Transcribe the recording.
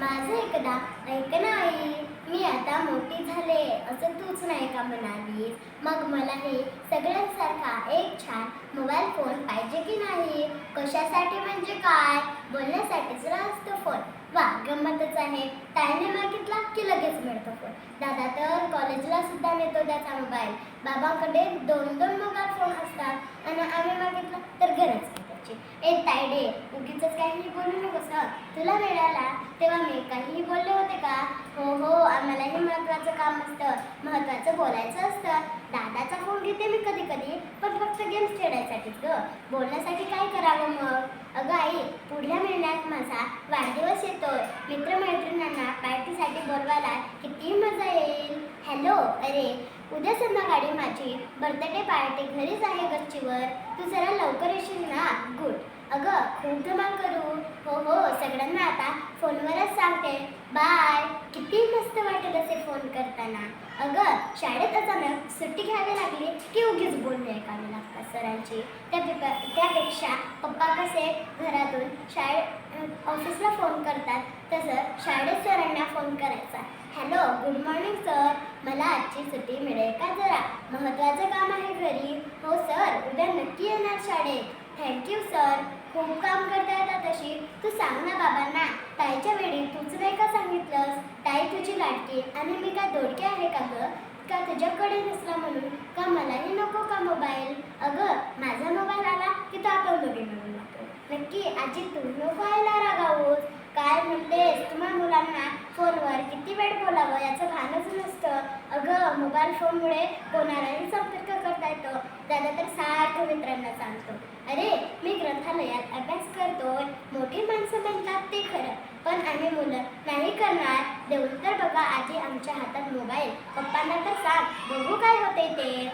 माझं एकदा ऐक ना आई. मी आता मोठी झाले असं तूच नाही का म्हणालीस? मग मला हे सगळ्यांसारखा एक छान मोबाईल फोन पाहिजे की नाही? कशासाठी म्हणजे काय? बोलण्यासाठीच असतो फोन वा गंमतच आहे. ताईने मागितला की लगेच मिळतो फोन दादा तर कॉलेजला सुद्धा नेतो त्याचा मोबाईल बाबाकडे दोन दोन मोबाईल फोन असतात आणि आम्ही मागितलं तर गरज नाही त्याची ए तायडे उगीच काहीही तुला वेळ आला तुला मिळाला तेव्हा मी काहीही बोलले होते का? हो हो आम्हालाही महत्वाचं काम असतं. महत्वाचं बोलायचं असतं. दादाचा फोन घेते मी कधी कधी पण फक्त गेम्स खेळायसाठीच ग. बोलण्यासाठी काय करावं मग? अगं आई पुढल्या महिन्यात माझा वाढदिवस येतोय. मित्रमैत्रिणींना पार्टीसाठी बोलवायला किती मजा येईल. हॅलो अरे उद्या संध्याकाळी माझी बर्थडे पार्टी घरीच आहे गच्चीवर. तू जरा लवकर येशील ना? गुड अगं खूप धमाल करू सगळ्यांना आता फोनवरच सांगते बाय. किती मस्त वाटेल असे फोन करताना. अगं शाळेत अचानक सुट्टी घ्यावी लागली की उगीच बोलणे ऐकावे लागतात सरांची त्या त्यापेक्षा पप्पा कसे घरातून शाळे ऑफिसला फोन करतात तसं शाळेत सरांना फोन करायचा. Hello good morning sir. मला आजची सुट्टी मिळेल का जरा? महत्त्वाचं काम आहे घरी. हो सर. उद्या नक्की येणार शाळेत. Thank you sir. खूप काम करता येतात तशी तू सांग ना बाबांना ताईच्या वेळी तूच नाही का सांगितलंस ताई आणि मी काय दोडके आहे का ग? का तुझ्याकडे नसला म्हणून? का मलाही नको का मोबाईल अगं माझा मोबाईल आला की तो आपण दोघे मिळून लागतो नक्की आजी तू नको यायला रागावूस. काय म्हणतेस? तुम्हा मुलांना फोनवर किती वेळ बोलावं? याचं भानच नसतं. अगं मोबाईल फोनमुळे कोणालाही संपर्क करता येतो. दादा तर सारखं मित्रांना सांगतो. अरे मी ग्रंथालयात अभ्यास ते खरं. पण आम्ही मुलं नाही करणार. देऊन तर बघा आजी आमच्या हातात मोबाईल. पप्पांना तर सांग बघू काय होते ते.